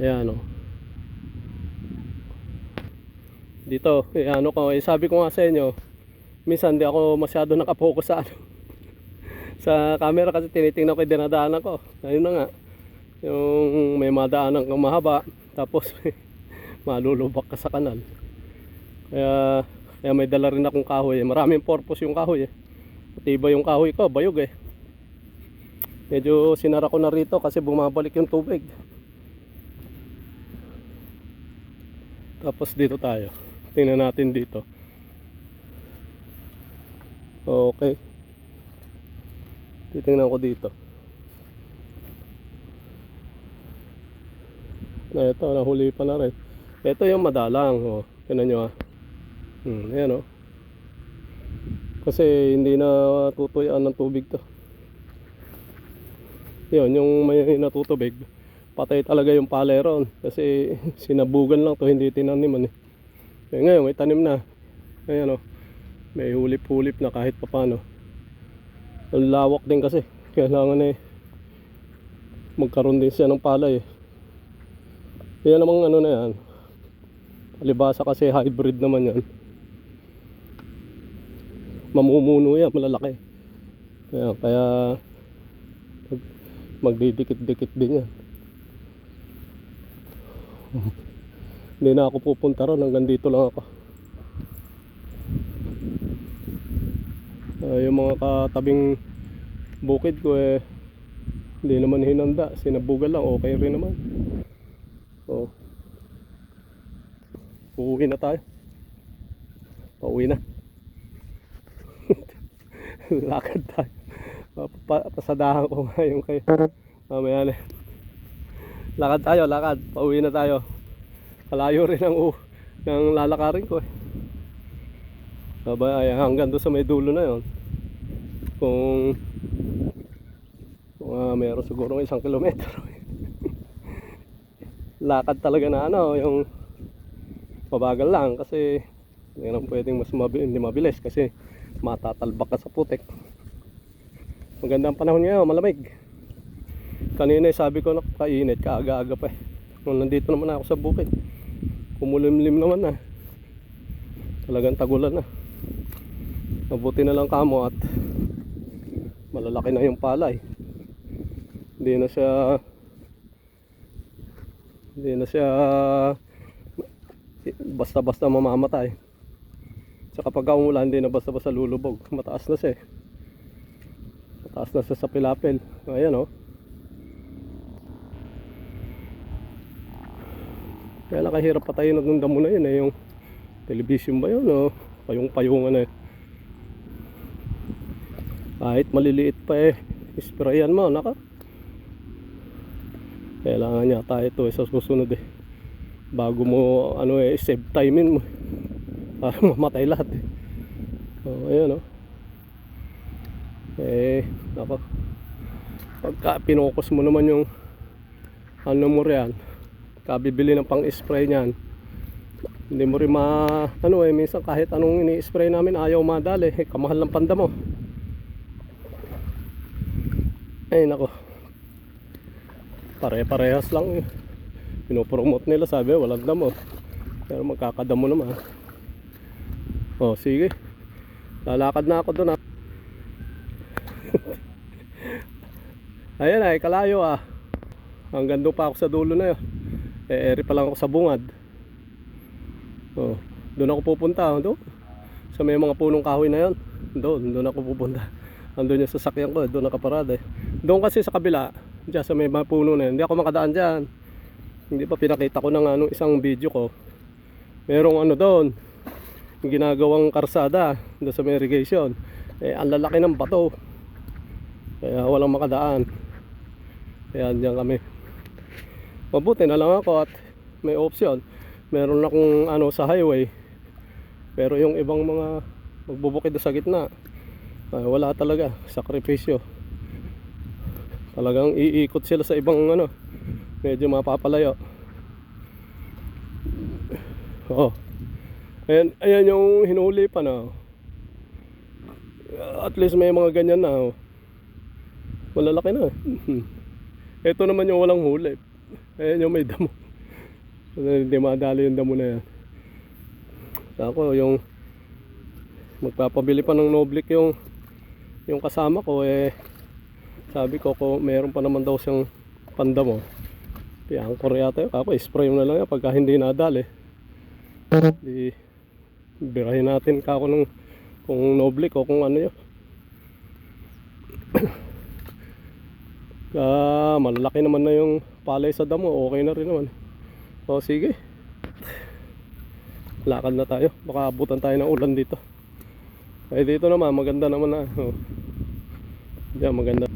Ayan o. Dito, eh, ano ko, eh, sabi ko nga sa inyo, minsan di ako masyado nakapokus sa ano. sa camera kasi tinitingnan ko yung dinadaanan ko. Ayun na nga. Yung may madaanan kang mahaba, tapos malulubak ka sa kanal. Kaya, kaya may dala rin akong kahoy. eh. Maraming purpose yung kahoy eh. Matibay yung kahoy ko, bayog eh. Medyo sinara ko na rito kasi bumabalik yung tubig. Tapos dito tayo. Tingnan natin dito. Okay. Titingnan ko dito. Na ito, nahuli pa na rin. Ito yung madalang. Oh. Tingnan nyo ah. Hmm, ayan oh. Kasi hindi na tutuyaan ng tubig to. Yun, yung may natutubig. Patay talaga yung paleron. Kasi sinabugan lang to, hindi tinaniman eh. Eh, ngayon, may tanim na. Ayan oh. May hulip-hulip na kahit papano. Ang lawak din kasi. Kailangan eh magkaroon din siya ng palay eh. Yan namang ano na yan. Alibasa kasi hybrid naman yan. Mamumuno yan, malalaki. Kaya, kaya mag- magdidikit-dikit din yan. Hindi na ako pupunta ron, hanggang dito lang ako. Ah, yung mga katabing bukid ko eh hindi naman hinanda, sinabugan lang, okay rin naman. Oh. Uuwi na tayo. Pauwi na. Lakad tayo. Pa, pasadahan ko nga yung kay mamaya na. Lakad tayo, lakad. Pauwi na tayo. Kalayo rin ang uh, ng lalakarin ko eh. Aba, ay, hanggang doon sa may dulo na yon. Kung kung ah, meron siguro isang kilometro. Lakad talaga na ano, yung mabagal lang kasi hindi naman pwedeng mas mabi- hindi mabilis kasi matatalbak ka sa putek. Magandang panahon ngayon, malamig. Kanina eh, sabi ko nakakainit, kaaga-aga pa eh. Nung nandito naman ako sa bukid, kumulimlim naman na. Talagang tagulan na. Mabuti na lang kamo at malalaki na yung palay. Hindi na siya hindi na siya basta-basta mamamatay. Sa kapag umulan, hindi na basta-basta lulubog. Mataas na siya eh. Mataas na siya sa pilapil. Ayan oh. Kaya nakahirap patayin ng damo na yun eh. Yung television ba yun oh. Payong-payungan na eh. Kahit maliliit pa eh. Sprayan mo, naka. Kailangan niya tayo ito eh, sa susunod eh. Bago mo ano eh, save timing mo. Para mamatay lahat eh. Oh, ayan oh. Eh, nako. Pagka pinokus mo naman yung ano mo riyan, kabibili ng pang spray niyan. Hindi mo rin ma ano eh minsan kahit anong ini-spray namin ayaw madali, eh, kamahal ng panda mo. Ay nako. Pare-parehas lang eh. Pinopromote nila sabi walang damo. Pero magkakadamo naman. Oh, sige. Lalakad na ako doon ah. Ayan ay kalayo ah. Hanggang doon pa ako sa dulo na yun. Eh, eri pa lang ako sa bungad. Oh, doon ako pupunta. oh, Doon. Sa may mga punong kahoy na yun. Doon, doon ako pupunta. Andun yung sasakyan ko, doon nakaparada eh. Doon kasi sa kabila, dyan sa may mga puno na yun. Hindi ako makadaan dyan. Hindi pa pinakita ko nga nung isang video ko. Merong ano doon, ginagawang karsada doon sa may irrigation. Eh, ang lalaki ng bato. Kaya walang makadaan. Kaya diyan kami. Mabuti na lang ako at may option. Meron akong ano sa highway. Pero yung ibang mga magbubukid sa gitna, ay, wala talaga. Sakripisyo. Talagang iikot sila sa ibang ano, medyo mapapalayo. Oo. Ayan, ayan yung hinuli pa na. At least may mga ganyan na. oh. Malalaki na. Ito naman yung walang huli. Ayan yung may damo. Hindi madali yung damo na yan. Ako yung magpapabili pa ng noblik yung yung kasama ko eh sabi ko kung meron pa naman daw siyang pandamo. Piyan ko rin yata yun. Ako spray mo na lang yan pagka hindi nadali. Di birahin natin kako ng kung noblik o kung ano yun. Ah, malalaki naman na yung palay sa damo. Okay na rin naman. O sige. Lakad na tayo. Baka abutan tayo ng ulan dito. Ay dito naman maganda naman na. Oh. Diyan maganda.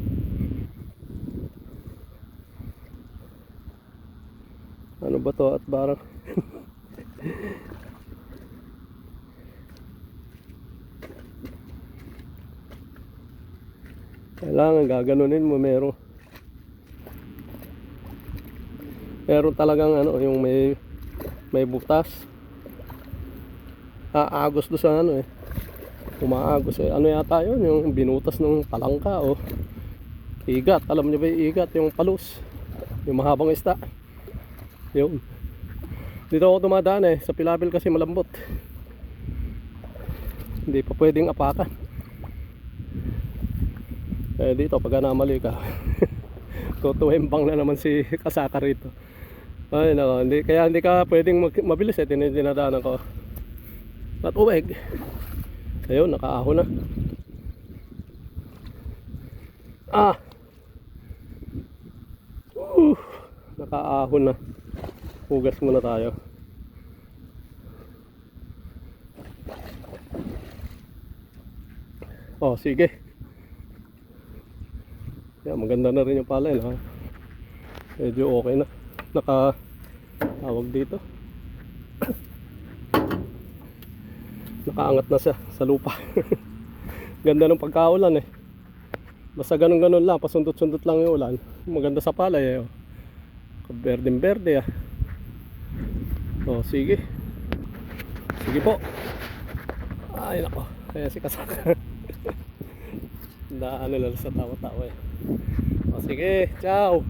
Ano ba to at barang Kailangan gaganunin mo meron Meron talagang ano yung may may butas. Aagos do sa ano eh. Umaagos eh. Ano yata yun? Yung binutas ng palangka o igat. Alam niyo ba yung igat? Yung palus. Yung mahabang ista. Yun. Dito ako dumadaan eh. Sa pilapil kasi malambot. Hindi pa pwedeng apakan. Eh dito pag namali ka. Tutuwembang na naman si kasaka rito. Ay nako, hindi, kaya hindi ka pwedeng mag, mabilis eh, tin- dinadaanan ko. At uweg. Ayun, nakaahon na. Ah! Uh, nakaahon na. Hugas muna tayo. Oh, sige. Yeah, maganda na rin yung palay ha. Medyo okay na. Naka tawag dito. Nakaangat na siya sa lupa. Ganda ng pagkaulan eh. Basta ganun ganun lang, pasundot-sundot lang yung ulan. Maganda sa palay eh. Oh. Berdeng berde ah. Oh, sige. Sige po. Ay nako. Kaya si kasaka. Na lang sa tawa-tawa eh. O sige, ciao.